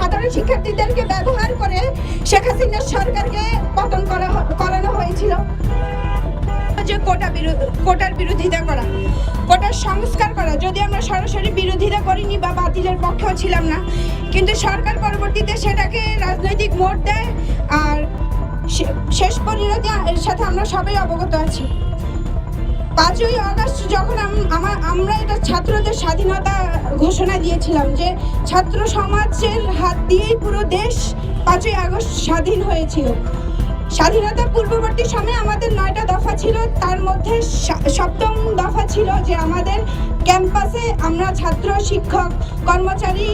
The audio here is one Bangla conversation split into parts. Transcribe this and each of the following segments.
সাধারণ শিক্ষার্থীদেরকে ব্যবহার করে শেখ হাসিনার সরকারকে পতন করা করানো হয়েছিল। যে কোটা কোটার বিরোধিতা করা, কোটার সংস্কার করা, যদি আমরা সরাসরি বিরোধিতা করিনি বা বাতিলের পক্ষেও ছিলাম না, কিন্তু সরকার পরবর্তীতে সেটাকে রাজনৈতিক মোড় দেয় আর শেষ পরিণতি এর সাথে আমরা সবাই অবগত আছি। পাঁচই আগস্ট যখন আমা- আমরা ছাত্রদের স্বাধীনতা ঘোষণা দিয়েছিলাম যে ছাত্র সমাজের হাত দিয়েই পুরো দেশ পাঁচই আগস্ট স্বাধীন হয়েছিল। স্বাধীনতার পূর্ববর্তী সময়ে আমাদের নয়টা দফা ছিল, তার মধ্যে সপ্তম দফা ছিল যে আমাদের ক্যাম্পাসে আমরা ছাত্র, শিক্ষক, কর্মচারী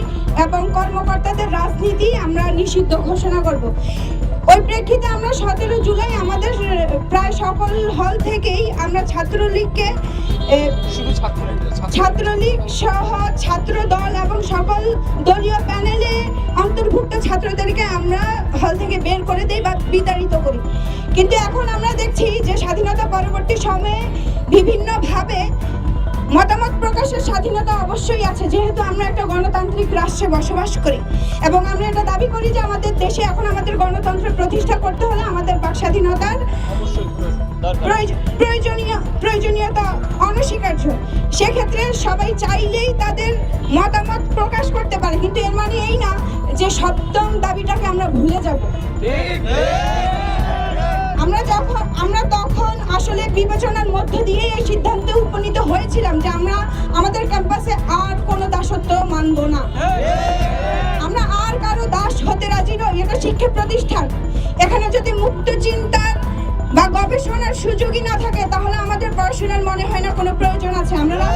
এবং কর্মকর্তাদের রাজনীতি আমরা নিষিদ্ধ ঘোষণা করব। ওই প্রেক্ষিতে আমরা সতেরো জুলাই আমাদের প্রায় সকল হল থেকেই আমরা ছাত্রলীগকে ছাত্রলীগ সহ ছাত্র দল এবং সকল দলীয় প্যানেলে অন্তর্ভুক্ত ছাত্রদেরকে আমরা হল থেকে বের করে দেই বা বিতাড়িত করি। কিন্তু এখন আমরা দেখছি যে স্বাধীনতা পরবর্তী সময়ে বিভিন্নভাবে মতামত প্রকাশের স্বাধীনতা অবশ্যই আছে যেহেতু আমরা একটা গণতান্ত্রিক রাষ্ট্রে বসবাস করি। এবং আমরা এটা দাবি করি যে আমাদের দেশে এখন আমাদের গণতন্ত্র প্রতিষ্ঠা করতে হলে আমাদের বাক স্বাধীনতার প্রয়োজনীয় প্রয়োজনীয়তা অনস্বীকার্য। সেক্ষেত্রে সবাই চাইলেই তাদের মতামত প্রকাশ করতে পারে কিন্তু এর মানে এই না যে সপ্তম দাবিটাকে আমরা ভুলে যাব। আমরা যখন আমরা আসলে বিবেচনার মধ্য দিয়ে এই সিদ্ধান্তে উপনীত হয়েছিলাম যে আমরা আমাদের ক্যাম্পাসে আর কোনো দাসত্ব মানব না। আমরা আর কারও দাস হতে রাজি নই, এটা শিক্ষা প্রতিষ্ঠান। এখানে যদি মুক্ত চিন্তার বা গবেষণার সুযোগই না থাকে, তাহলে আমাদের পড়াশোনার মনে হয় না কোনো প্রয়োজন আছে, আমরা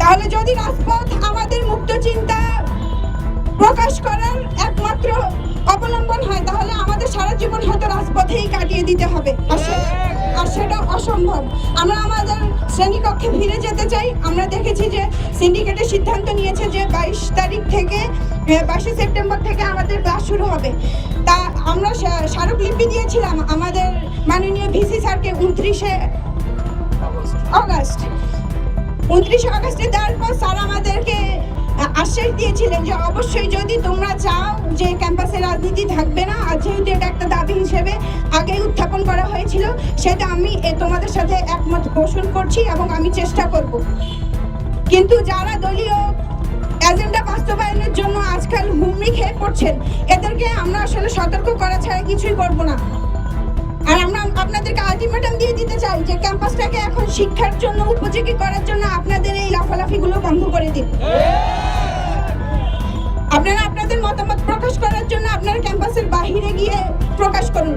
তাহলে যদি রাজপথ আমাদের মুক্ত চিন্তা প্রকাশ করার একমাত্র অবলম্বন হয়, তাহলে আমাদের সারা জীবন হয়তো রাজপথেই কাটিয়ে দিতে হবে। আর সেটা অসম্ভব। আমরা আমাদের শ্রেণীকক্ষে ফিরে যেতে চাই। আমরা দেখেছি যে সিন্ডিকেটের সিদ্ধান্ত নিয়েছে যে বাইশ তারিখ থেকে বাইশে সেপ্টেম্বর থেকে আমাদের ক্লাস শুরু হবে। তা আমরা স্মা- স্মারকলিপি দিয়েছিলাম আমাদের মাননীয় ভিসি স্যারকে উনত্রিশে অগাস্ট। উনত্রিশে আগস্টে দেওয়ার পর স্যার আমাদেরকে আশ্বাস দিয়েছিলেন যে অবশ্যই চাও যে ক্যাম্পাসে রাজনীতি থাকবে না, আর যেহেতু এটা একটা দাবি হিসেবে আগেই উত্থাপন করা হয়েছিল, সেটা আমি তোমাদের সাথে একমত পোষণ করছি এবং আমি চেষ্টা করব। কিন্তু যারা দলীয় এজেন্ডা বাস্তবায়নের জন্য আজকাল হুমড়ি খেয়ে পড়ছেন, এদেরকে আমরা আসলে সতর্ক করা ছাড়া কিছুই করব না। আর আমরা আপনাদেরকে আলটিমেটাম দিয়ে দিতে চাই যে ক্যাম্পাসটাকে এখন শিক্ষার জন্য, উপযোগী করার জন্য আপনাদের এই লাফালাফিগুলো বন্ধ করে দিন। আপনারা আপনাদের মতামত প্রকাশ করার জন্য আপনারা ক্যাম্পাসের বাহিরে গিয়ে প্রকাশ করুন।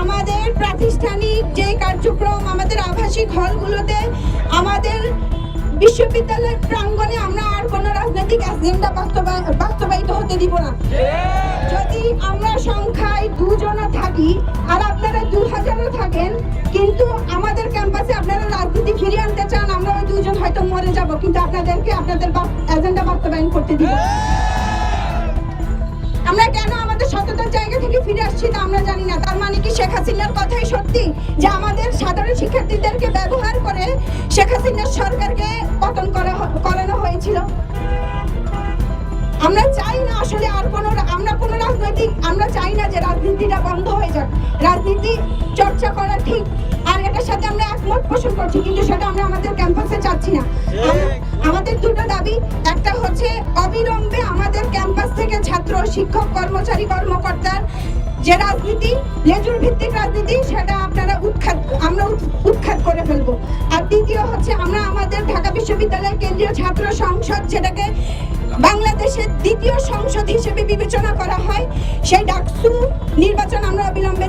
আমাদের প্রাতিষ্ঠানিক যে কার্যক্রম, আমাদের আবাসিক হলগুলোতে, আমাদের বিশ্ববিদ্যালয়ের প্রাঙ্গণে আমরা আর কোনো রাজনৈতিক এজেন্ডা বাস্তবায়িত হতে দিব না। যদি আমরা সংখ্যায় দুজনও থাকি, আর আপনারা দু হাজারও থাকেন, কিন্তু আমাদের ক্যাম্পাসে আপনারা রাজনীতি ফিরিয়ে আনতে চান, আমরা ওই দুজন হয়তো মরে যাব, কিন্তু আপনাদেরকে আপনাদের এজেন্ডা বাস্তবায়ন করতে দিব। আমরা কেন আমাদের সততার জায়গা থেকে ফিরে আসছি তা আমরা জানি না। তার মানে কি শেখ হাসিনার কথাই সত্যি যে আমাদের সাধারণ শিক্ষার্থীদেরকে ব্যবহার করে শেখ হাসিনার সরকারকে পতন করা করানো হয়েছিল? আমরা চাই না আসলে আর কোনো আমরা কোনো রাজনৈতিক আমরা চাই না যে রাজনীতিটা বন্ধ হয়ে যাক। রাজনীতি চর্চা করা ঠিক। আর এটার সাথে আমরা একমত পোষণ করছি, কিন্তু সেটা আমরা আমাদের ক্যাম্পাসে চাচ্ছি না। আমাদের দুটো দাবি। একটা হচ্ছে অবিলম্বে আমাদের ক্যাম্পাস থেকে ছাত্র, শিক্ষক, কর্মচারী, কর্মকর্তার যে রাজনীতি লেজুর ভিত্তিক রাজনীতি, সেটা আপনারা উৎখাত, আমরা উৎখাত করে ফেলব। আর দ্বিতীয় হচ্ছে আমরা আমাদের ঢাকা বিশ্ববিদ্যালয়ের কেন্দ্রীয় ছাত্র সংসদ যেটাকে বাংলাদেশের দ্বিতীয় সংসদ হিসেবে বিবেচনা করা হয়। সেই ডাকসু নির্বাচন আমরা অবিলম্বে